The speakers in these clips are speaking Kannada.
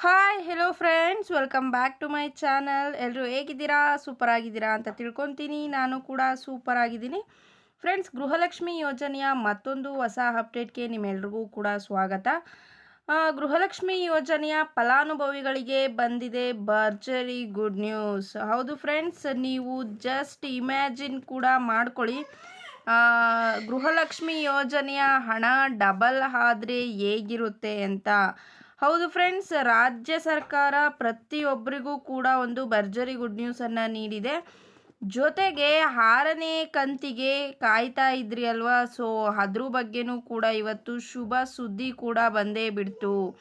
Hi hello friends welcome back to my channel ಎಲ್ಲರೂ ಹೇಗಿದ್ದೀರಾ? ಸೂಪರ್ ಆಗಿದ್ದೀರಾ ಅಂತ ತಿಳ್ಕೊತೀನಿ. ನಾನು ಕೂಡ ಸೂಪರ್ ಆಗಿದ್ದೀನಿ ಫ್ರೆಂಡ್ಸ್ ಗೃಹಲಕ್ಷ್ಮಿ ಯೋಜನೆಯ ಮತ್ತೊಂದು ಹೊಸ ಅಪ್ಡೇಟ್ಗೆ ನಿಮ್ಮೆಲ್ರಿಗೂ ಕೂಡ ಸ್ವಾಗತ. ಗೃಹಲಕ್ಷ್ಮಿ ಯೋಜನೆಯ ಫಲಾನುಭವಿಗಳಿಗೆ ಬಂದಿದೆ ಭರ್ಜರಿ ಗುಡ್ ನ್ಯೂಸ್. ಹೌದು ಫ್ರೆಂಡ್ಸ್ ನೀವು ಜಸ್ಟ್ ಇಮ್ಯಾಜಿನ್ ಕೂಡ ಮಾಡ್ಕೊಳ್ಳಿ. ಗೃಹಲಕ್ಷ್ಮಿ ಯೋಜನೆಯ ಹಣ ಡಬಲ್ ಆದರೆ ಹೇಗಿರುತ್ತೆ ಅಂತ. ಹೌದು ಫ್ರೆಂಡ್ಸ್, ರಾಜ್ಯ ಸರ್ಕಾರ ಪ್ರತಿಯೊಬ್ಬರಿಗೂ ಕೂಡ ಒಂದು ಭರ್ಜರಿ ಗುಡ್ ನ್ಯೂಸನ್ನು ನೀಡಿದೆ. ಜೊತೆಗೆ ಆರನೇ ಕಂತಿಗೆ ಕಾಯ್ತಾ ಇದ್ರಿ ಅಲ್ವಾ? ಸೊ, ಅದ್ರ ಬಗ್ಗೆನೂ ಕೂಡ ಇವತ್ತು ಶುಭ ಸುದ್ದಿ ಕೂಡ ಬಂದೇ ಬಿಡ್ತು.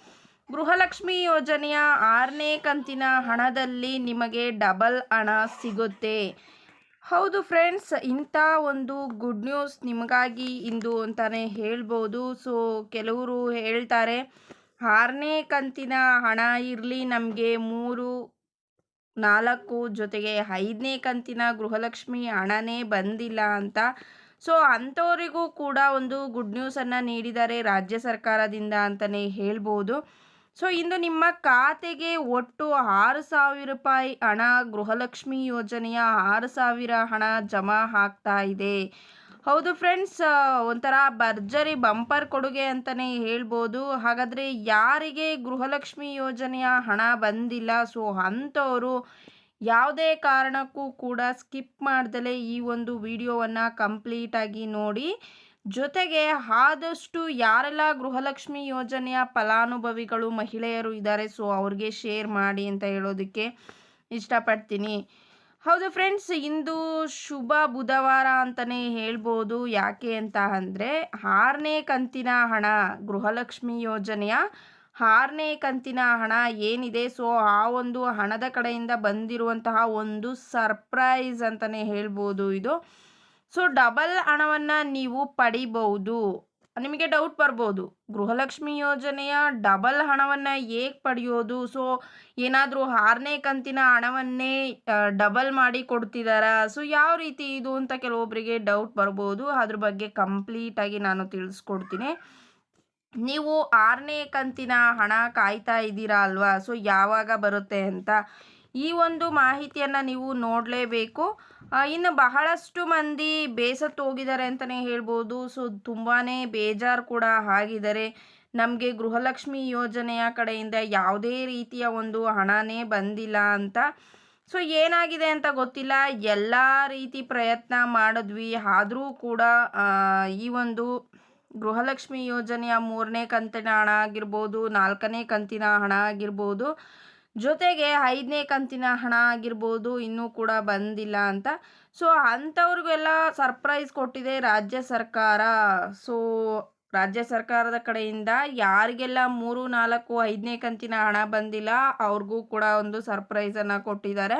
ಗೃಹಲಕ್ಷ್ಮಿ ಯೋಜನೆಯ ಆರನೇ ಕಂತಿನ ಹಣದಲ್ಲಿ ನಿಮಗೆ ಡಬಲ್ ಹಣ ಸಿಗುತ್ತೆ. ಹೌದು ಫ್ರೆಂಡ್ಸ್, ಇಂಥ ಒಂದು ಗುಡ್ ನ್ಯೂಸ್ ನಿಮಗಾಗಿ ಇಂದು ಅಂತಾನೆ ಹೇಳ್ಬೋದು. ಸೊ, ಕೆಲವರು ಹೇಳ್ತಾರೆ ಆರನೇ ಕಂತಿನ ಹಣ ಇರಲಿ ನಮಗೆ ಮೂರು, ನಾಲ್ಕು ಜೊತೆಗೆ ಐದನೇ ಕಂತಿನ ಗೃಹಲಕ್ಷ್ಮಿ ಹಣನೇ ಬಂದಿಲ್ಲ ಅಂತ. ಸೊ, ಅಂಥವರಿಗೂ ಕೂಡ ಒಂದು ಗುಡ್ ನ್ಯೂಸನ್ನು ನೀಡಿದ್ದಾರೆ ರಾಜ್ಯ ಸರ್ಕಾರದಿಂದ ಅಂತಲೇ ಹೇಳ್ಬೋದು. ಸೊ, ಇಂದು ನಿಮ್ಮ ಖಾತೆಗೆ ಒಟ್ಟು ಆರು ಸಾವಿರ ರೂಪಾಯಿ ಹಣ ಗೃಹಲಕ್ಷ್ಮಿ ಯೋಜನೆಯ ಆರು ಸಾವಿರ ಹಣ ಜಮಾ ಆಗ್ತಾ ಇದೆ. ಹೌದು ಫ್ರೆಂಡ್ಸ್ ಒಂಥರ ಭರ್ಜರಿ ಬಂಪರ್ ಕೊಡುಗೆ ಅಂತಲೇ ಹೇಳ್ಬೋದು. ಹಾಗಾದರೆ ಯಾರಿಗೆ ಗೃಹಲಕ್ಷ್ಮಿ ಯೋಜನೆಯ ಹಣ ಬಂದಿಲ್ಲ ಸೊ ಅಂಥವರು ಯಾವುದೇ ಕಾರಣಕ್ಕೂ ಕೂಡ ಸ್ಕಿಪ್ ಮಾಡ್ದಲೇ ಈ ಒಂದು ವಿಡಿಯೋವನ್ನು ಕಂಪ್ಲೀಟಾಗಿ ನೋಡಿ. ಜೊತೆಗೆ ಆದಷ್ಟು ಯಾರೆಲ್ಲ ಗೃಹಲಕ್ಷ್ಮಿ ಯೋಜನೆಯ ಫಲಾನುಭವಿಗಳು ಮಹಿಳೆಯರು ಇದ್ದಾರೆ ಸೊ ಅವ್ರಿಗೆ ಶೇರ್ ಮಾಡಿ ಅಂತ ಹೇಳೋದಕ್ಕೆ ಇಷ್ಟಪಡ್ತೀನಿ. ಹೌದು ಫ್ರೆಂಡ್ಸ್, ಇಂದು ಶುಭ ಬುಧವಾರ ಅಂತಲೇ ಹೇಳ್ಬೋದು. ಯಾಕೆ ಅಂತ ಅಂದರೆ, ಆರನೇ ಕಂತಿನ ಹಣ, ಗೃಹಲಕ್ಷ್ಮಿ ಯೋಜನೆಯ ಆರನೇ ಕಂತಿನ ಹಣ ಏನಿದೆ ಸೊ ಆ ಒಂದು ಹಣದ ಕಡೆಯಿಂದ ಬಂದಿರುವಂತಹ ಒಂದು ಸರ್ಪ್ರೈಸ್ ಅಂತಲೇ ಹೇಳ್ಬೋದು ಇದು. ಸೊ ಡಬಲ್ ಹಣವನ್ನು ನೀವು ಪಡಿಬಹುದು. ನಿಮಗೆ ಡೌಟ್ ಬರ್ಬೋದು. ಗೃಹಲಕ್ಷ್ಮಿ ಯೋಜನೆಯ ಡಬಲ್ ಹಣವನ್ನು ಹೇಗೆ ಪಡೆಯೋದು? ಸೊ ಏನಾದರೂ ಆರನೇ ಕಂತಿನ ಹಣವನ್ನೇ ಡಬಲ್ ಮಾಡಿ ಕೊಡ್ತಿದ್ದಾರಾ ಸೊ ಯಾವ ರೀತಿ ಇದು ಅಂತ ಕೆಲವೊಬ್ಬರಿಗೆ ಡೌಟ್ ಬರ್ಬೋದು. ಅದ್ರ ಬಗ್ಗೆ ಕಂಪ್ಲೀಟಾಗಿ ನಾನು ತಿಳಿಸ್ಕೊಡ್ತೀನಿ. ನೀವು ಆರನೇ ಕಂತಿನ ಹಣ ಕಾಯ್ತಾ ಇದ್ದೀರಾ ಅಲ್ವಾ? ಸೊ ಯಾವಾಗ ಬರುತ್ತೆ ಅಂತ ಈ ಒಂದು ಮಾಹಿತಿಯನ್ನು ನೀವು ನೋಡಲೇಬೇಕು. ಇನ್ನು ಬಹಳಷ್ಟು ಮಂದಿ ಬೇಸತ್ತು ಹೋಗಿದ್ದಾರೆ ಅಂತಲೇ ಹೇಳ್ಬೋದು. ಸೊ ತುಂಬಾ ಬೇಜಾರು ಕೂಡ ಆಗಿದ್ದಾರೆ. ನಮಗೆ ಗೃಹಲಕ್ಷ್ಮಿ ಯೋಜನೆಯ ಕಡೆಯಿಂದ ಯಾವುದೇ ರೀತಿಯ ಒಂದು ಹಣನೇ ಬಂದಿಲ್ಲ ಅಂತ. ಸೊ, ಏನಾಗಿದೆ ಅಂತ ಗೊತ್ತಿಲ್ಲ. ಎಲ್ಲ ರೀತಿ ಪ್ರಯತ್ನ ಮಾಡಿದ್ವಿ. ಆದರೂ ಕೂಡ ಈ ಒಂದು ಗೃಹಲಕ್ಷ್ಮಿ ಯೋಜನೆಯ ಮೂರನೇ ಕಂತಿನ ಹಣ ಆಗಿರ್ಬೋದು, ನಾಲ್ಕನೇ ಕಂತಿನ ಹಣ ಆಗಿರ್ಬೋದು ಜೊತೆಗೆ ಐದನೇ ಕಂತಿನ ಹಣ ಆಗಿರ್ಬೋದು, ಇನ್ನೂ ಕೂಡ ಬಂದಿಲ್ಲ ಅಂತ. ಸೊ ಅಂಥವ್ರಿಗೆಲ್ಲ ಸರ್ಪ್ರೈಸ್ ಕೊಟ್ಟಿದೆ ರಾಜ್ಯ ಸರ್ಕಾರ. ಸೊ ರಾಜ್ಯ ಸರ್ಕಾರದ ಕಡೆಯಿಂದ ಯಾರಿಗೆಲ್ಲ ಮೂರು, ನಾಲ್ಕು, ಐದನೇ ಕಂತಿನ ಹಣ ಬಂದಿಲ್ಲ, ಅವ್ರಿಗೂ ಕೂಡ ಒಂದು ಸರ್ಪ್ರೈಸನ್ನು ಕೊಟ್ಟಿದ್ದಾರೆ.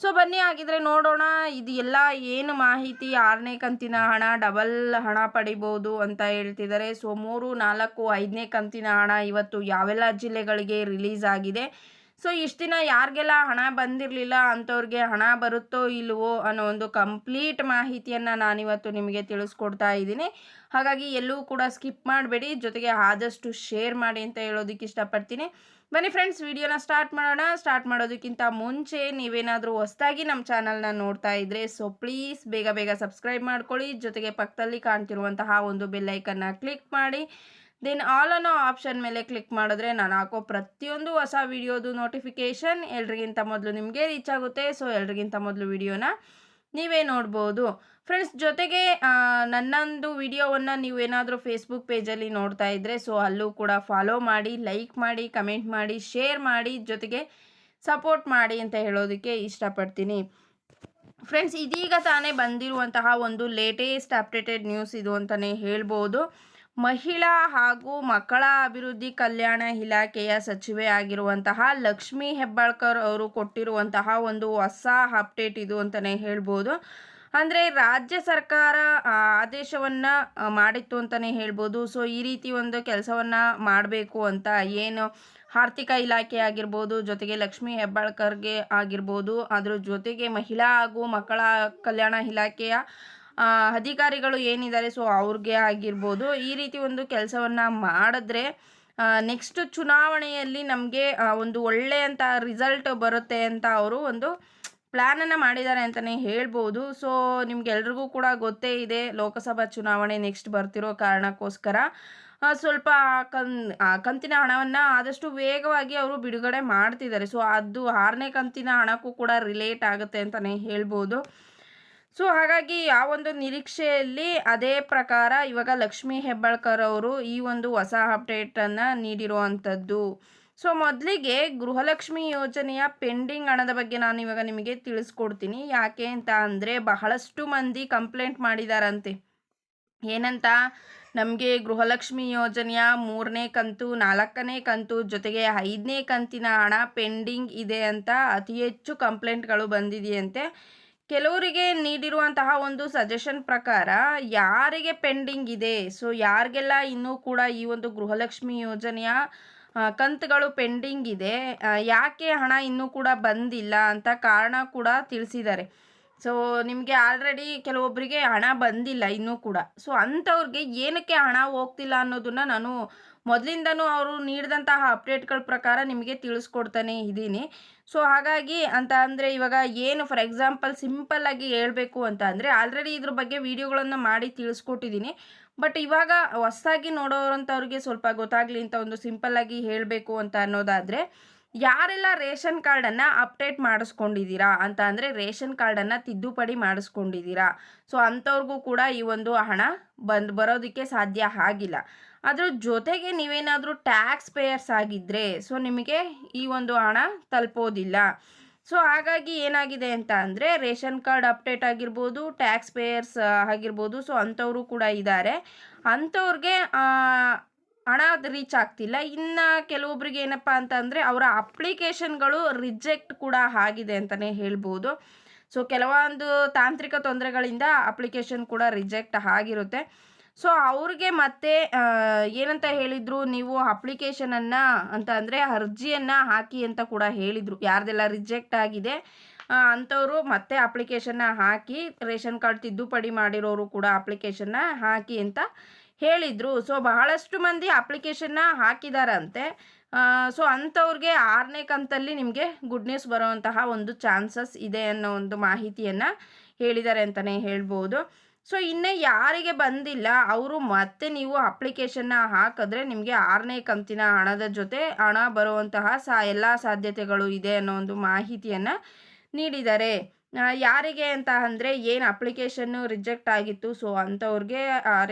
ಸೊ ಬನ್ನಿ ಆಗಿದ್ರೆ ನೋಡೋಣ, ಇದು ಎಲ್ಲ ಏನು ಮಾಹಿತಿ? ಆರನೇ ಕಂತಿನ ಹಣ ಡಬಲ್ ಹಣ ಪಡಿಬೋದು ಅಂತ ಹೇಳ್ತಿದ್ದಾರೆ. ಸೊ ಮೂರು, ನಾಲ್ಕು, ಐದನೇ ಕಂತಿನ ಹಣ ಇವತ್ತು ಯಾವೆಲ್ಲ ಜಿಲ್ಲೆಗಳಿಗೆ ರಿಲೀಸ್ ಆಗಿದೆ? ಸೊ ಇಷ್ಟು ದಿನ ಯಾರಿಗೆಲ್ಲ ಹಣ ಬಂದಿರಲಿಲ್ಲ ಅಂಥವ್ರಿಗೆ ಹಣ ಬರುತ್ತೋ ಇಲ್ವೋ ಅನ್ನೋ ಒಂದು ಕಂಪ್ಲೀಟ್ ಮಾಹಿತಿಯನ್ನು ನಾನಿವತ್ತು ನಿಮಗೆ ತಿಳಿಸ್ಕೊಡ್ತಾ ಇದ್ದೀನಿ. ಹಾಗಾಗಿ ಎಲ್ಲೂ ಕೂಡ ಸ್ಕಿಪ್ ಮಾಡಬೇಡಿ. ಜೊತೆಗೆ ಆದಷ್ಟು ಶೇರ್ ಮಾಡಿ ಅಂತ ಹೇಳೋದಕ್ಕೆ ಇಷ್ಟಪಡ್ತೀನಿ. ಬನ್ನಿ ಫ್ರೆಂಡ್ಸ್ ವಿಡಿಯೋನ ಸ್ಟಾರ್ಟ್ ಮಾಡೋಣ. ಸ್ಟಾರ್ಟ್ ಮಾಡೋದಕ್ಕಿಂತ ಮುಂಚೆ ನೀವೇನಾದರೂ ಹೊಸದಾಗಿ ನಮ್ಮ ಚಾನಲ್ನ ನೋಡ್ತಾ ಇದ್ದರೆ ಸೊ ಪ್ಲೀಸ್ ಬೇಗ ಬೇಗ ಸಬ್ಸ್ಕ್ರೈಬ್ ಮಾಡ್ಕೊಳ್ಳಿ. ಜೊತೆಗೆ ಪಕ್ಕದಲ್ಲಿ ಕಾಣ್ತಿರುವಂತಹ ಒಂದು ಬೆಲ್ಲೈಕನ್ನ ಕ್ಲಿಕ್ ಮಾಡಿ. ದೆನ್ ಆಲ್ ಅನ್ನೋ ಆಪ್ಷನ್ ಮೇಲೆ ಕ್ಲಿಕ್ ಮಾಡಿದ್ರೆ ನಾನು ಹಾಕೋ ಪ್ರತಿಯೊಂದು ಹೊಸ ವಿಡಿಯೋದು ನೋಟಿಫಿಕೇಷನ್ ಎಲ್ರಿಗಿಂತ ಮೊದಲು ನಿಮಗೆ ರೀಚ್ ಆಗುತ್ತೆ. ಸೊ, ಎಲ್ರಿಗಿಂತ ಮೊದಲು ವಿಡಿಯೋನ ನೀವೇ ನೋಡ್ಬೋದು. ಫ್ರೆಂಡ್ಸ್, ಜೊತೆಗೆ ನನ್ನೊಂದು ವಿಡಿಯೋವನ್ನು ನೀವೇನಾದರೂ ಫೇಸ್ಬುಕ್ ಪೇಜಲ್ಲಿ ನೋಡ್ತಾ ಇದ್ದರೆ ಸೊ, ಅಲ್ಲೂ ಕೂಡ ಫಾಲೋ ಮಾಡಿ ಲೈಕ್ ಮಾಡಿ ಕಮೆಂಟ್ ಮಾಡಿ ಶೇರ್ ಮಾಡಿ, ಜೊತೆಗೆ ಸಪೋರ್ಟ್ ಮಾಡಿ ಅಂತ ಹೇಳೋದಕ್ಕೆ ಇಷ್ಟಪಡ್ತೀನಿ. ಫ್ರೆಂಡ್ಸ್, ಇದೀಗ ತಾನೇ ಬಂದಿರುವಂತಹ ಒಂದು ಲೇಟೆಸ್ಟ್ ಅಪ್ಡೇಟೆಡ್ ನ್ಯೂಸ್ ಇದು ಅಂತಲೇ ಹೇಳ್ಬೋದು. ಮಹಿಳಾ ಹಾಗೂ ಮಕ್ಕಳ ಅಭಿವೃದ್ಧಿ ಕಲ್ಯಾಣ ಇಲಾಖೆಯ ಸಚಿವೆ ಆಗಿರುವಂತಹ ಲಕ್ಷ್ಮೀ ಹೆಬ್ಬಾಳ್ಕರ್ ಅವರು ಕೊಟ್ಟಿರುವಂತಹ ಒಂದು ಹೊಸ ಅಪ್ಡೇಟ್ ಇದು ಅಂತಲೇ ಹೇಳ್ಬೋದು. ಅಂದರೆ ರಾಜ್ಯ ಸರ್ಕಾರ ಆದೇಶವನ್ನು ಮಾಡಿತ್ತು ಅಂತಲೇ ಹೇಳ್ಬೋದು. ಸೊ ಈ ರೀತಿ ಒಂದು ಕೆಲಸವನ್ನು ಮಾಡಬೇಕು ಅಂತ ಏನು ಆರ್ಥಿಕ ಇಲಾಖೆ ಆಗಿರ್ಬೋದು, ಜೊತೆಗೆ ಲಕ್ಷ್ಮೀ ಹೆಬ್ಬಾಳ್ಕರ್ಗೆ ಆಗಿರ್ಬೋದು, ಅದರ ಜೊತೆಗೆ ಮಹಿಳಾ ಹಾಗೂ ಮಕ್ಕಳ ಕಲ್ಯಾಣ ಇಲಾಖೆಯ ಅಧಿಕಾರಿಗಳು ಏನಿದ್ದಾರೆ, ಸೊ ಅವ್ರಿಗೆ ಆಗಿರ್ಬೋದು, ಈ ರೀತಿ ಒಂದು ಕೆಲಸವನ್ನು ಮಾಡಿದ್ರೆ ನೆಕ್ಸ್ಟ್ ಚುನಾವಣೆಯಲ್ಲಿ ನಮಗೆ ಒಂದು ಒಳ್ಳೆಯಂಥ ರಿಸಲ್ಟ್ ಬರುತ್ತೆ ಅಂತ ಅವರು ಒಂದು ಪ್ಲ್ಯಾನನ್ನು ಮಾಡಿದ್ದಾರೆ ಅಂತಲೇ ಹೇಳ್ಬೋದು. ಸೊ ನಿಮ್ಗೆಲ್ರಿಗೂ ಕೂಡ ಗೊತ್ತೇ ಇದೆ, ಲೋಕಸಭಾ ಚುನಾವಣೆ ನೆಕ್ಸ್ಟ್ ಬರ್ತಿರೋ ಕಾರಣಕ್ಕೋಸ್ಕರ. ಸ್ವಲ್ಪ ಕನ್, ಆ ಕಂತಿನ ಹಣವನ್ನು ಆದಷ್ಟು ವೇಗವಾಗಿ ಅವರು ಬಿಡುಗಡೆ ಮಾಡ್ತಿದ್ದಾರೆ. ಸೊ ಅದು ಆರನೇ ಕಂತಿನ ಹಣಕ್ಕೂ ಕೂಡ ರಿಲೇಟ್ ಆಗುತ್ತೆ ಅಂತಲೇ ಹೇಳ್ಬೋದು. ಸೊ ಹಾಗಾಗಿ ಆ ಒಂದು ನಿರೀಕ್ಷೆಯಲ್ಲಿ ಅದೇ ಪ್ರಕಾರ ಇವಾಗ ಲಕ್ಷ್ಮೀ ಹೆಬ್ಬಾಳ್ಕರ್ ಅವರು ಈ ಒಂದು ಹೊಸ ಅಪ್ಡೇಟನ್ನು ನೀಡಿರುವಂಥದ್ದು ಸೊ ಮೊದಲಿಗೆ ಗೃಹಲಕ್ಷ್ಮಿ ಯೋಜನೆಯ ಪೆಂಡಿಂಗ್ ಹಣದ ಬಗ್ಗೆ ನಾನು ಇವಾಗ ನಿಮಗೆ ತಿಳಿಸ್ಕೊಡ್ತೀನಿ. ಯಾಕೆ ಅಂತ ಅಂದರೆ ಬಹಳಷ್ಟು ಮಂದಿ ಕಂಪ್ಲೇಂಟ್ ಮಾಡಿದಾರಂತೆ. ಏನಂತ? ನಮಗೆ ಗೃಹಲಕ್ಷ್ಮಿ ಯೋಜನೆಯ ಮೂರನೇ ಕಂತು, ನಾಲ್ಕನೇ ಕಂತು, ಜೊತೆಗೆ ಐದನೇ ಕಂತಿನ ಹಣ ಪೆಂಡಿಂಗ್ ಇದೆ ಅಂತ ಅತಿ ಹೆಚ್ಚು ಕಂಪ್ಲೇಂಟ್ಗಳು ಬಂದಿದೆಯಂತೆ. ಕೆಲವರಿಗೆ ನೀಡಿರುವಂತಹ ಒಂದು ಸಜೆಷನ್ ಪ್ರಕಾರ ಯಾರಿಗೆ ಪೆಂಡಿಂಗ್ ಇದೆ? ಸೊ ಯಾರಿಗೆಲ್ಲ ಇನ್ನೂ ಕೂಡ ಈ ಒಂದು ಗೃಹಲಕ್ಷ್ಮಿ ಯೋಜನೆಯ ಕಂತುಗಳು ಪೆಂಡಿಂಗ್ ಇದೆ ಯಾಕೆ ಹಣ ಇನ್ನೂ ಕೂಡ ಬಂದಿಲ್ಲ ಅಂತ ಕಾರಣ ಕೂಡ ತಿಳಿಸಿದ್ದಾರೆ. ಸೊ ನಿಮಗೆ ಆಲ್ರೆಡಿ ಕೆಲವೊಬ್ಬರಿಗೆ ಹಣ ಬಂದಿಲ್ಲ ಇನ್ನೂ ಕೂಡ. ಸೊ ಅಂಥವ್ರಿಗೆ ಏನಕ್ಕೆ ಹಣ ಹೋಗ್ತಿಲ್ಲ ಅನ್ನೋದನ್ನು ನಾನು ಮೊದಲಿಂದನೂ ಅವರು ನೀಡಿದಂತಹ ಅಪ್ಡೇಟ್ಗಳ ಪ್ರಕಾರ ನಿಮಗೆ ತಿಳಿಸ್ಕೊಡ್ತಾನೆ ಇದ್ದೀನಿ. ಸೊ, ಹಾಗಾಗಿ ಅಂತ ಅಂದರೆ ಇವಾಗ ಏನು ಫಾರ್ ಎಕ್ಸಾಂಪಲ್ ಸಿಂಪಲ್ಲಾಗಿ ಹೇಳಬೇಕು ಅಂತ ಅಂದರೆ ಆಲ್ರೆಡಿ ಇದ್ರ ಬಗ್ಗೆ ವಿಡಿಯೋಗಳನ್ನು ಮಾಡಿ ತಿಳಿಸ್ಕೊಟ್ಟಿದ್ದೀನಿ. ಬಟ್ ಇವಾಗ ಹೊಸ್ದಾಗಿ ನೋಡೋರಂಥವ್ರಿಗೆ ಸ್ವಲ್ಪ ಗೊತ್ತಾಗಲಿ ಅಂತ ಒಂದು ಸಿಂಪಲ್ಲಾಗಿ ಹೇಳಬೇಕು ಅಂತ ಅನ್ನೋದಾದರೆ ಯಾರೆಲ್ಲ ರೇಷನ್ ಕಾರ್ಡನ್ನು ಅಪ್ಡೇಟ್ ಮಾಡಿಸ್ಕೊಂಡಿದ್ದೀರಾ ಅಂತ ಅಂದರೆ ರೇಷನ್ ಕಾರ್ಡನ್ನು ತಿದ್ದುಪಡಿ ಮಾಡಿಸ್ಕೊಂಡಿದ್ದೀರಾ. ಸೊ, ಅಂಥವ್ರಿಗೂ ಕೂಡ ಈ ಒಂದು ಹಣ ಬಂದು ಬರೋದಕ್ಕೆ ಸಾಧ್ಯ ಆಗಿಲ್ಲ. ಅದ್ರ ಜೊತೆಗೆ ನೀವೇನಾದರೂ ಟ್ಯಾಕ್ಸ್ ಪೇಯರ್ಸ್ ಆಗಿದ್ದರೆ ಸೊ ನಿಮಗೆ ಈ ಒಂದು ಹಣ ತಲುಪೋದಿಲ್ಲ. ಸೊ ಹಾಗಾಗಿ ಏನಾಗಿದೆ ಅಂತ ಅಂದರೆ, ರೇಷನ್ ಕಾರ್ಡ್ ಅಪ್ಡೇಟ್ ಆಗಿರ್ಬೋದು ಟ್ಯಾಕ್ಸ್ ಪೇಯರ್ಸ್ ಆಗಿರ್ಬೋದು ಸೊ ಅಂಥವರು ಕೂಡ ಇದ್ದಾರೆ ಅಂಥವ್ರಿಗೆ ಹಣ ರೀಚ್ ಆಗ್ತಿಲ್ಲ. ಇನ್ನು ಕೆಲವೊಬ್ರಿಗೆ ಏನಪ್ಪ ಅಂತ ಅಂದರೆ, ಅವರ ಅಪ್ಲಿಕೇಶನ್ಗಳು ರಿಜೆಕ್ಟ್ ಕೂಡ ಆಗಿದೆ ಅಂತಲೇ ಹೇಳ್ಬೋದು. ಸೊ ಕೆಲವೊಂದು ತಾಂತ್ರಿಕ ತೊಂದರೆಗಳಿಂದ ಅಪ್ಲಿಕೇಶನ್ ಕೂಡ ರಿಜೆಕ್ಟ್ ಆಗಿರುತ್ತೆ. ಸೊ ಅವ್ರಿಗೆ ಮತ್ತೆ ಏನಂತ ಹೇಳಿದರು, ನೀವು ಅಪ್ಲಿಕೇಶನನ್ನು ಅಂತ ಅಂದರೆ ಅರ್ಜಿಯನ್ನು ಹಾಕಿ ಅಂತ ಕೂಡ ಹೇಳಿದರು. ಯಾರ್ದೆಲ್ಲ ರಿಜೆಕ್ಟ್ ಆಗಿದೆ ಅಂಥವರು ಮತ್ತೆ ಅಪ್ಲಿಕೇಶನ್ನ ಹಾಕಿ, ರೇಷನ್ ಕಾರ್ಡ್ ತಿದ್ದುಪಡಿ ಮಾಡಿರೋರು ಕೂಡ ಅಪ್ಲಿಕೇಶನ್ನ ಹಾಕಿ ಅಂತ ಹೇಳಿದರು. ಸೊ ಬಹಳಷ್ಟು ಮಂದಿ ಅಪ್ಲಿಕೇಶನ್ನ ಹಾಕಿದಾರಂತೆ. ಸೊ ಅಂಥವ್ರಿಗೆ ಆರನೇ ಕಂತಲ್ಲಿ ನಿಮಗೆ ಗುಡ್ ನ್ಯೂಸ್ ಬರುವಂತಹ ಒಂದು ಚಾನ್ಸಸ್ ಇದೆ ಅನ್ನೋ ಒಂದು ಮಾಹಿತಿಯನ್ನು ಹೇಳಿದ್ದಾರೆ ಅಂತಲೇ ಹೇಳ್ಬೋದು. ಸೊ, ಇನ್ನೇ ಯಾರಿಗೆ ಬಂದಿಲ್ಲ, ಅವರು ಮತ್ತೆ ನೀವು ಅಪ್ಲಿಕೇಶನ್ನ ಹಾಕಿದ್ರೆ ನಿಮಗೆ ಆರನೇ ಕಂತಿನ ಹಣದ ಜೊತೆ ಹಣ ಬರುವಂತಹ ಸಾ, ಎಲ್ಲ ಸಾಧ್ಯತೆಗಳು ಇದೆ ಅನ್ನೋ ಒಂದು ಮಾಹಿತಿಯನ್ನು ನೀಡಿದ್ದಾರೆ. ಯಾರಿಗೆ ಅಂತ ಅಂದರೆ ಏನು ಅಪ್ಲಿಕೇಶನ್ನು ರಿಜೆಕ್ಟ್ ಆಗಿತ್ತು, ಸೊ ಅಂಥವ್ರಿಗೆ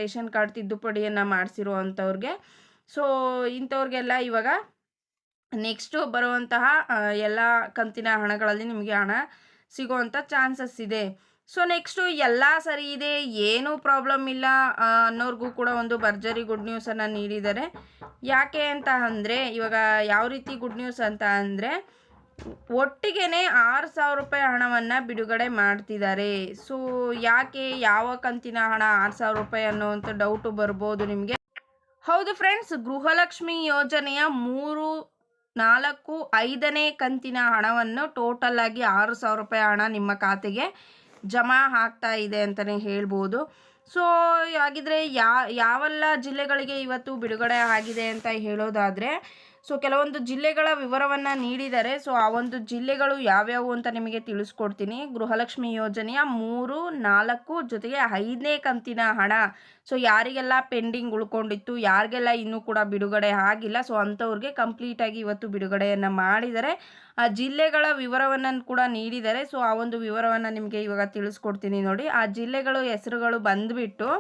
ರೇಷನ್ ಕಾರ್ಡ್ ತಿದ್ದುಪಡಿಯನ್ನು ಮಾಡಿಸಿರೋ ಅಂಥವ್ರಿಗೆ ಸೊ ಇಂಥವ್ರಿಗೆಲ್ಲ ಇವಾಗ ನೆಕ್ಸ್ಟು ಬರುವಂತಹ ಎಲ್ಲ ಕಂತಿನ ಹಣಗಳಲ್ಲಿ ನಿಮಗೆ ಹಣ ಸಿಗುವಂಥ ಚಾನ್ಸಸ್ ಇದೆ. ಸೊ ನೆಕ್ಸ್ಟು ಎಲ್ಲ ಸರಿ ಇದೆ, ಏನೂ ಪ್ರಾಬ್ಲಮ್ ಇಲ್ಲ ಅನ್ನೋರಿಗೂ ಕೂಡ ಒಂದು ಭರ್ಜರಿ ಗುಡ್ ನ್ಯೂಸನ್ನು ನೀಡಿದ್ದಾರೆ. ಯಾಕೆ ಅಂತ ಅಂದರೆ, ಇವಾಗ ಯಾವ ರೀತಿ ಗುಡ್ ನ್ಯೂಸ್ ಅಂತ ಅಂದರೆ ಒಟ್ಟಿಗೆ ಆರು ಸಾವಿರ ರೂಪಾಯಿ ಹಣವನ್ನು ಬಿಡುಗಡೆ ಮಾಡ್ತಿದ್ದಾರೆ. ಸೊ ಯಾಕೆ, ಯಾವ ಕಂತಿನ ಹಣ ಆರು ಸಾವಿರ ರೂಪಾಯಿ ಅನ್ನೋವಂಥ ಡೌಟು ಬರ್ಬೋದು ನಿಮಗೆ. ಹೌದು ಫ್ರೆಂಡ್ಸ್ ಗೃಹಲಕ್ಷ್ಮಿ ಯೋಜನೆಯ ಮೂರು, ನಾಲ್ಕು, ಐದನೇ ಕಂತಿನ ಹಣವನ್ನು ಟೋಟಲ್ ಆಗಿ ಆರು ಸಾವಿರ ರೂಪಾಯಿ ಹಣ ನಿಮ್ಮ ಖಾತೆಗೆ ಜಮಾ ಆಗ್ತಾ ಇದೆ ಅಂತಲೇ ಹೇಳ್ಬೋದು. ಸೊ ಹಾಗಿದ್ರೆ ಯಾ, ಯಾವೆಲ್ಲ ಜಿಲ್ಲೆಗಳಿಗೆ ಇವತ್ತು ಬಿಡುಗಡೆ ಆಗಿದೆ ಅಂತ ಹೇಳೋದಾದರೆ ಸೊ ಕೆಲವೊಂದು ಜಿಲ್ಲೆಗಳ ವಿವರವನ್ನು ನೀಡಿದ್ದಾರೆ ಸೊ ಆ ಒಂದು ಜಿಲ್ಲೆಗಳು ಯಾವ್ಯಾವು ಅಂತ ನಿಮಗೆ ತಿಳಿಸ್ಕೊಡ್ತೀನಿ. ಗೃಹಲಕ್ಷ್ಮಿ ಯೋಜನೆಯ ಮೂರು, ನಾಲ್ಕು, ಜೊತೆಗೆ ಐದನೇ ಕಂತಿನ ಹಣ. ಸೊ ಯಾರಿಗೆಲ್ಲ ಪೆಂಡಿಂಗ್ ಉಳ್ಕೊಂಡಿತ್ತು, ಯಾರಿಗೆಲ್ಲ ಇನ್ನೂ ಕೂಡ ಬಿಡುಗಡೆ ಆಗಿಲ್ಲ, ಸೊ ಅಂಥವ್ರಿಗೆ ಕಂಪ್ಲೀಟಾಗಿ ಇವತ್ತು ಬಿಡುಗಡೆಯನ್ನು ಮಾಡಿದ್ದಾರೆ ಆ ಜಿಲ್ಲೆಗಳ ವಿವರವನ್ನು ಕೂಡ ನೀಡಿದ್ದಾರೆ ಸೊ ಆ ಒಂದು ವಿವರವನ್ನು ನಿಮಗೆ ಇವಾಗ ತಿಳಿಸ್ಕೊಡ್ತೀನಿ ನೋಡಿ. ಆ ಜಿಲ್ಲೆಗಳು ಹೆಸರುಗಳು ಬಂದುಬಿಟ್ಟು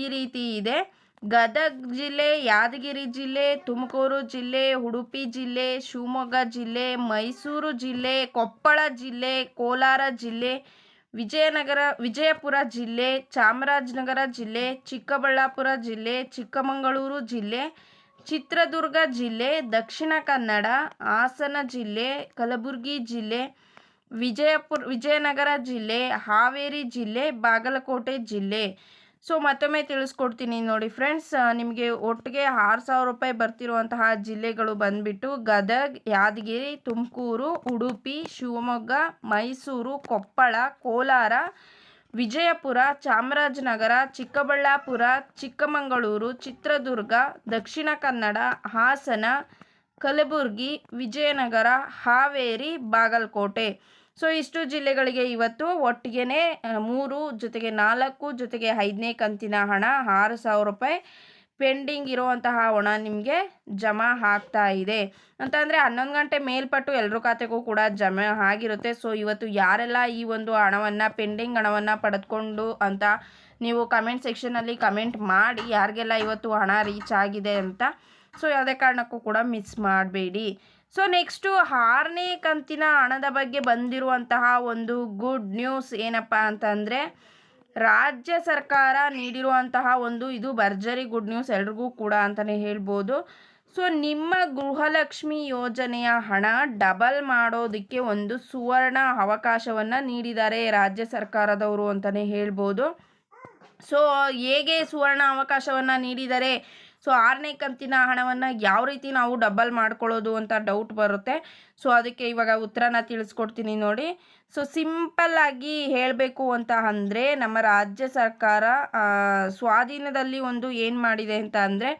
ಈ ರೀತಿ ಇದೆ. ಗದಗ ಜಿಲ್ಲೆ, ಯಾದಗಿರಿ ಜಿಲ್ಲೆ, ತುಮಕೂರು ಜಿಲ್ಲೆ, ಉಡುಪಿ ಜಿಲ್ಲೆ, ಶಿವಮೊಗ್ಗ ಜಿಲ್ಲೆ, ಮೈಸೂರು ಜಿಲ್ಲೆ, ಕೊಪ್ಪಳ ಜಿಲ್ಲೆ, ಕೋಲಾರ ಜಿಲ್ಲೆ, ವಿಜಯನಗರ, ವಿಜಯಪುರ ಜಿಲ್ಲೆ, ಚಾಮರಾಜನಗರ ಜಿಲ್ಲೆ, ಚಿಕ್ಕಬಳ್ಳಾಪುರ ಜಿಲ್ಲೆ, ಚಿಕ್ಕಮಗಳೂರು ಜಿಲ್ಲೆ, ಚಿತ್ರದುರ್ಗ ಜಿಲ್ಲೆ, ದಕ್ಷಿಣ ಕನ್ನಡ, ಹಾಸನ ಜಿಲ್ಲೆ, ಕಲಬುರಗಿ ಜಿಲ್ಲೆ, ವಿಜಯಪುರ, ವಿಜಯನಗರ ಜಿಲ್ಲೆ, ಹಾವೇರಿ ಜಿಲ್ಲೆ, ಬಾಗಲಕೋಟೆ ಜಿಲ್ಲೆ. ಸೊ ಮತ್ತೊಮ್ಮೆ ತಿಳಿಸ್ಕೊಡ್ತೀನಿ ನೋಡಿ ಫ್ರೆಂಡ್ಸ್ ನಿಮಗೆ ಒಟ್ಟಿಗೆ ಆರು ಸಾವಿರ ರೂಪಾಯಿ ಬರ್ತಿರುವಂತಹ ಜಿಲ್ಲೆಗಳು ಬಂದ್ಬಿಟ್ಟು ಗದಗ್, ಯಾದಗಿರಿ, ತುಮಕೂರು, ಉಡುಪಿ, ಶಿವಮೊಗ್ಗ, ಮೈಸೂರು, ಕೊಪ್ಪಳ, ಕೋಲಾರ, ವಿಜಯಪುರ, ಚಾಮರಾಜನಗರ, ಚಿಕ್ಕಬಳ್ಳಾಪುರ, ಚಿಕ್ಕಮಗಳೂರು, ಚಿತ್ರದುರ್ಗ, ದಕ್ಷಿಣ ಕನ್ನಡ, ಹಾಸನ, ಕಲಬುರಗಿ, ವಿಜಯನಗರ, ಹಾವೇರಿ, ಬಾಗಲಕೋಟೆ. ಸೊ ಇಷ್ಟು ಜಿಲ್ಲೆಗಳಿಗೆ ಇವತ್ತು ಒಟ್ಟಿಗೆ ಮೂರು ಜೊತೆಗೆ ನಾಲ್ಕು ಜೊತೆಗೆ ಐದನೇ ಕಂತಿನ ಹಣ, ಆರು ಸಾವಿರ ರೂಪಾಯಿ ಪೆಂಡಿಂಗ್ ಇರುವಂತಹ ಹಣ ನಿಮಗೆ ಜಮಾ ಆಗ್ತಾ ಇದೆ. ಅಂತ ಅಂದರೆ ಹನ್ನೊಂದು ಗಂಟೆ ಮೇಲ್ಪಟ್ಟು ಎಲ್ಲರ ಖಾತೆಗೂ ಕೂಡ ಜಮಾ ಆಗಿರುತ್ತೆ. ಸೊ ಇವತ್ತು ಯಾರೆಲ್ಲ ಈ ಒಂದು ಹಣವನ್ನು, ಪೆಂಡಿಂಗ್ ಹಣವನ್ನು ಪಡೆದುಕೊಂಡು ಅಂತ ನೀವು ಕಮೆಂಟ್ ಸೆಕ್ಷನಲ್ಲಿ ಕಮೆಂಟ್ ಮಾಡಿ ಯಾರಿಗೆಲ್ಲ ಇವತ್ತು ಹಣ ರೀಚ್ ಆಗಿದೆ ಅಂತ. ಸೊ ಯಾವುದೇ ಕಾರಣಕ್ಕೂ ಕೂಡ ಮಿಸ್ ಮಾಡಬೇಡಿ. ಸೊ ನೆಕ್ಸ್ಟು ಆರನೇ ಕಂತಿನ ಹಣದ ಬಗ್ಗೆ ಬಂದಿರುವಂತಹ ಒಂದು ಗುಡ್ ನ್ಯೂಸ್ ಏನಪ್ಪ ಅಂತಂದರೆ, ರಾಜ್ಯ ಸರ್ಕಾರ ನೀಡಿರುವಂತಹ ಒಂದು ಇದು ಭರ್ಜರಿ ಗುಡ್ ನ್ಯೂಸ್ ಎಲ್ರಿಗೂ ಕೂಡ ಅಂತಲೇ ಹೇಳ್ಬೋದು. ಸೊ ನಿಮ್ಮ ಗೃಹಲಕ್ಷ್ಮಿ ಯೋಜನೆಯ ಹಣ ಡಬಲ್ ಮಾಡೋದಕ್ಕೆ ಒಂದು ಸುವರ್ಣ ಅವಕಾಶವನ್ನು ನೀಡಿದ್ದಾರೆ ರಾಜ್ಯ ಸರ್ಕಾರದವರು ಅಂತಲೇ ಹೇಳ್ಬೋದು. ಸೊ ಹೇಗೆ ಸುವರ್ಣ ಅವಕಾಶವನ್ನು ನೀಡಿದ್ದಾರೆ ಸೊ ಆರನೇ ಕಂತಿನ ಹಣವನ್ನು ಯಾವ ರೀತಿ ನಾವು ಡಬಲ್ ಮಾಡ್ಕೊಳ್ಳೋದು ಅಂತ ಡೌಟ್ ಬರುತ್ತೆ. ಸೊ ಅದಕ್ಕೆ ಇವಾಗ ಉತ್ತರನ ತಿಳಿಸ್ಕೊಡ್ತೀನಿ ನೋಡಿ. ಸೊ ಸಿಂಪಲ್ಲಾಗಿ ಹೇಳಬೇಕು ಅಂತ ಅಂದರೆ ನಮ್ಮ ರಾಜ್ಯ ಸರ್ಕಾರ ಸ್ವಾಧೀನದಲ್ಲಿ ಒಂದು ಏನು ಮಾಡಿದೆ ಅಂತ ಅಂದರೆ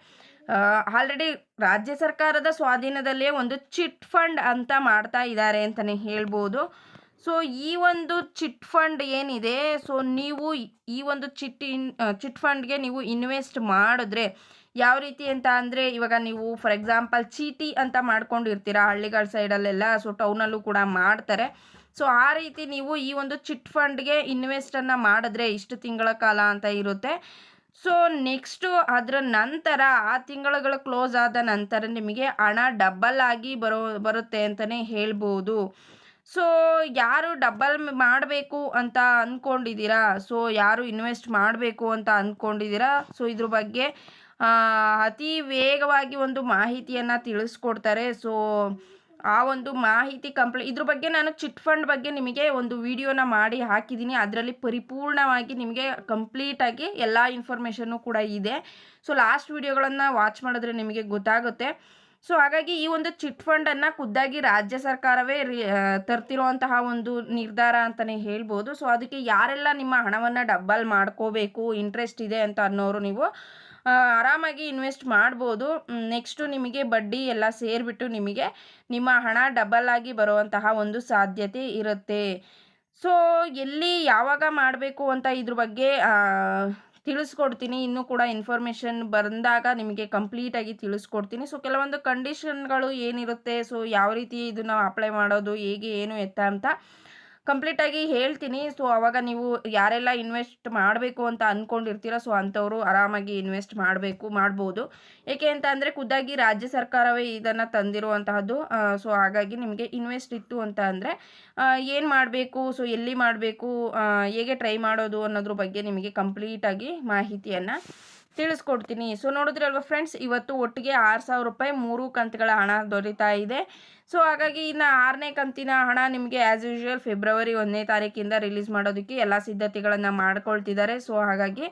ಆಲ್ರೆಡಿ ರಾಜ್ಯ ಸರ್ಕಾರದ ಸ್ವಾಧೀನದಲ್ಲೇ ಒಂದು ಚಿಟ್ ಫಂಡ್ ಅಂತ ಮಾಡ್ತಾ ಇದ್ದಾರೆ ಅಂತಲೇ ಹೇಳ್ಬೋದು. ಸೊ ಈ ಒಂದು ಚಿಟ್ ಫಂಡ್ ಏನಿದೆ? ಸೊ ನೀವು ಈ ಒಂದು ಚಿಟ್ ಇನ್ ಚಿಟ್ ಫಂಡ್ಗೆ ನೀವು ಇನ್ವೆಸ್ಟ್ ಮಾಡಿದ್ರೆ ಯಾವ ರೀತಿ ಅಂತ ಅಂದರೆ, ಇವಾಗ ನೀವು ಫಾರ್ ಎಕ್ಸಾಂಪಲ್ ಚೀಟಿ ಅಂತ ಮಾಡ್ಕೊಂಡಿರ್ತೀರಾ ಹಳ್ಳಿಗಳ ಸೈಡಲ್ಲೆಲ್ಲ, ಸೊ ಟೌನಲ್ಲೂ ಕೂಡ ಮಾಡ್ತಾರೆ. ಸೊ ಆ ರೀತಿ ನೀವು ಈ ಒಂದು ಚಿಟ್ ಫಂಡ್ಗೆ ಇನ್ವೆಸ್ಟನ್ನು ಮಾಡಿದ್ರೆ ಇಷ್ಟು ತಿಂಗಳ ಕಾಲ ಅಂತ ಇರುತ್ತೆ. ಸೊ ನೆಕ್ಸ್ಟು ಅದರ ನಂತರ, ಆ ತಿಂಗಳುಗಳು ಕ್ಲೋಸ್ ಆದ ನಂತರ ನಿಮಗೆ ಹಣ ಡಬಲ್ ಆಗಿ ಬರೋ, ಬರುತ್ತೆ ಅಂತಲೇ ಹೇಳ್ಬೋದು. ಸೊ ಯಾರು ಡಬಲ್ ಮಾಡಬೇಕು ಅಂತ ಅಂದ್ಕೊಂಡಿದ್ದೀರಾ ಸೊ ಯಾರು ಇನ್ವೆಸ್ಟ್ ಮಾಡಬೇಕು ಅಂತ ಅಂದ್ಕೊಂಡಿದ್ದೀರಾ ಸೊ ಇದ್ರ ಬಗ್ಗೆ ಅತಿ ವೇಗವಾಗಿ ಒಂದು ಮಾಹಿತಿಯನ್ನು ತಿಳಿಸ್ಕೊಡ್ತಾರೆ. ಸೊ ಆ ಒಂದು ಮಾಹಿತಿ ಕಂಪ್ಲೀ, ಇದ್ರ ಬಗ್ಗೆ ನಾನು ಚಿಟ್ ಫಂಡ್ ಬಗ್ಗೆ ನಿಮಗೆ ಒಂದು ವಿಡಿಯೋನ ಮಾಡಿ ಹಾಕಿದ್ದೀನಿ. ಅದರಲ್ಲಿ ಪರಿಪೂರ್ಣವಾಗಿ ನಿಮಗೆ ಕಂಪ್ಲೀಟಾಗಿ ಎಲ್ಲ ಇನ್ಫಾರ್ಮೇಷನ್ನು ಕೂಡ ಇದೆ. ಸೊ ಲಾಸ್ಟ್ ವಿಡಿಯೋಗಳನ್ನು ವಾಚ್ ಮಾಡಿದ್ರೆ ನಿಮಗೆ ಗೊತ್ತಾಗುತ್ತೆ. ಸೊ ಹಾಗಾಗಿ ಈ ಒಂದು ಚಿಟ್ ಫಂಡನ್ನು ಖುದ್ದಾಗಿ ರಾಜ್ಯ ಸರ್ಕಾರವೇ ತರ್ತಿರುವಂತಹ ಒಂದು ನಿರ್ಧಾರ ಅಂತಲೇ ಹೇಳ್ಬೋದು. ಸೊ ಅದಕ್ಕೆ ಯಾರೆಲ್ಲ ನಿಮ್ಮ ಹಣವನ್ನು ಡಬ್ಬಲ್ ಮಾಡ್ಕೋಬೇಕು ಇಂಟ್ರೆಸ್ಟ್ ಇದೆ ಅಂತ ಅನ್ನೋರು ನೀವು ಆರಾಮಾಗಿ ಇನ್ವೆಸ್ಟ್ ಮಾಡ್ಬೋದು. ನೆಕ್ಸ್ಟು ನಿಮಗೆ ಬಡ್ಡಿ ಎಲ್ಲ ಸೇರಿಬಿಟ್ಟು ನಿಮಗೆ ನಿಮ್ಮ ಹಣ ಡಬಲ್ ಆಗಿ ಬರುವಂತಹ ಒಂದು ಸಾಧ್ಯತೆ ಇರುತ್ತೆ. ಸೊ ಎಲ್ಲಿ ಯಾವಾಗ ಮಾಡಬೇಕು ಅಂತ ಇದ್ರ ಬಗ್ಗೆ ತಿಳಿಸ್ಕೊಡ್ತೀನಿ. ಇನ್ನೂ ಕೂಡ ಇನ್ಫಾರ್ಮೇಷನ್ ಬಂದಾಗ ನಿಮಗೆ ಕಂಪ್ಲೀಟಾಗಿ ತಿಳಿಸ್ಕೊಡ್ತೀನಿ. ಸೊ ಕೆಲವೊಂದು ಕಂಡೀಷನ್ಗಳು ಏನಿರುತ್ತೆ? ಸೊ ಯಾವ ರೀತಿ ಇದನ್ನು ಅಪ್ಲೈ ಮಾಡೋದು? ಹೇಗೆ, ಏನು ಎತ್ತ ಅಂತ. ಕಂಪ್ಲೀಟಾಗಿ ಹೇಳ್ತೀನಿ. ಸೊ ಅವಾಗ ನೀವು ಯಾರೆಲ್ಲ ಇನ್ವೆಸ್ಟ್ ಮಾಡಬೇಕು ಅಂತ ಅಂದ್ಕೊಂಡಿರ್ತೀರ ಸೊ ಅಂಥವರು ಆರಾಮಾಗಿ ಇನ್ವೆಸ್ಟ್ ಮಾಡಬೇಕು, ಮಾಡ್ಬೋದು. ಏಕೆ ಅಂತ ಅಂದರೆ, ಖುದ್ದಾಗಿ ರಾಜ್ಯ ಸರ್ಕಾರವೇ ಇದನ್ನು ತಂದಿರುವಂತಹದ್ದು. ಸೊ ಹಾಗಾಗಿ ನಿಮಗೆ ಇನ್ವೆಸ್ಟ್ ಇತ್ತು ಅಂತ ಅಂದರೆ ಏನು ಮಾಡಬೇಕು ಸೊ ಎಲ್ಲಿ ಮಾಡಬೇಕು ಹೇಗೆ ಟ್ರೈ ಮಾಡೋದು ಅನ್ನೋದ್ರ ಬಗ್ಗೆ ನಿಮಗೆ ಕಂಪ್ಲೀಟಾಗಿ ಮಾಹಿತಿಯನ್ನು ತಿಳಿಸ್ಕೊಡ್ತೀನಿ. ಸೊ ನೋಡಿದ್ರಲ್ವ ಫ್ರೆಂಡ್ಸ್ ಇವತ್ತು ಒಟ್ಟಿಗೆ ಆರು ಸಾವಿರ ರೂಪಾಯಿ ಮೂರು ಕಂತುಗಳ ಹಣ ದೊರೀತಾ ಇದೆ. ಸೊ ಹಾಗಾಗಿ ಇನ್ನು ಆರನೇ ಕಂತಿನ ಹಣ ನಿಮಗೆ ಆ್ಯಸ್ ಯೂಶ್ವಲ್ ಫೆಬ್ರವರಿ ಒಂದನೇ ತಾರೀಕಿಂದ ರಿಲೀಸ್ ಮಾಡೋದಕ್ಕೆ ಎಲ್ಲ ಸಿದ್ಧತೆಗಳನ್ನು ಮಾಡ್ಕೊಳ್ತಿದ್ದಾರೆ. ಸೊ ಹಾಗಾಗಿ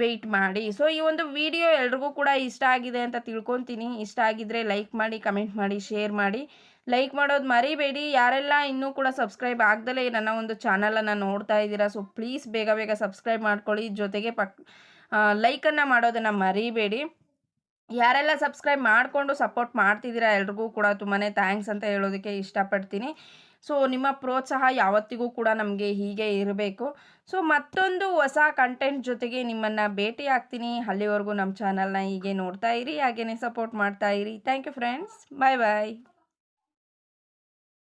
ವೆಯ್ಟ್ ಮಾಡಿ. ಸೊ ಈ ಒಂದು ವಿಡಿಯೋ ಎಲ್ರಿಗೂ ಕೂಡ ಇಷ್ಟ ಆಗಿದೆ ಅಂತ ತಿಳ್ಕೊತೀನಿ. ಇಷ್ಟ ಆಗಿದ್ರೆ ಲೈಕ್ ಮಾಡಿ ಕಮೆಂಟ್ ಮಾಡಿ ಶೇರ್ ಮಾಡಿ. ಲೈಕ್ ಮಾಡೋದು ಮರಿಬೇಡಿ. ಯಾರೆಲ್ಲ ಇನ್ನೂ ಕೂಡ ಸಬ್ಸ್ಕ್ರೈಬ್ ಆಗ್ದಲೇ ನನ್ನ ಒಂದು ಚಾನಲನ್ನು ನೋಡ್ತಾ ಇದ್ದೀರಾ ಸೊ ಪ್ಲೀಸ್ ಬೇಗ ಬೇಗ ಸಬ್ಸ್ಕ್ರೈಬ್ ಮಾಡ್ಕೊಳ್ಳಿ. ಜೊತೆಗೆ ಪಕ್ ಲೈಕನ್ನು ಮಾಡೋದನ್ನು ಮರಿಬೇಡಿ. ಯಾರೆಲ್ಲ ಸಬ್ಸ್ಕ್ರೈಬ್ ಮಾಡಿಕೊಂಡು ಸಪೋರ್ಟ್ ಮಾಡ್ತಿದ್ದೀರಾ ಎಲ್ರಿಗೂ ಕೂಡ ತುಂಬಾ ಥ್ಯಾಂಕ್ಸ್ ಅಂತ ಹೇಳೋದಕ್ಕೆ ಇಷ್ಟಪಡ್ತೀನಿ. ಸೊ ನಿಮ್ಮ ಪ್ರೋತ್ಸಾಹ ಯಾವತ್ತಿಗೂ ಕೂಡ ನಮಗೆ ಹೀಗೆ ಇರಬೇಕು. ಸೊ ಮತ್ತೊಂದು ಹೊಸ ಕಂಟೆಂಟ್ ಜೊತೆಗೆ ನಿಮ್ಮನ್ನು ಭೇಟಿ ಆಗ್ತೀನಿ. ಅಲ್ಲಿವರೆಗೂ ನಮ್ಮ ಚಾನಲ್ನ ಹೀಗೆ ನೋಡ್ತಾ ಇರಿ ಹಾಗೆಯೇ ಸಪೋರ್ಟ್ ಮಾಡ್ತಾ ಇರಿ. Thank you friends bye bye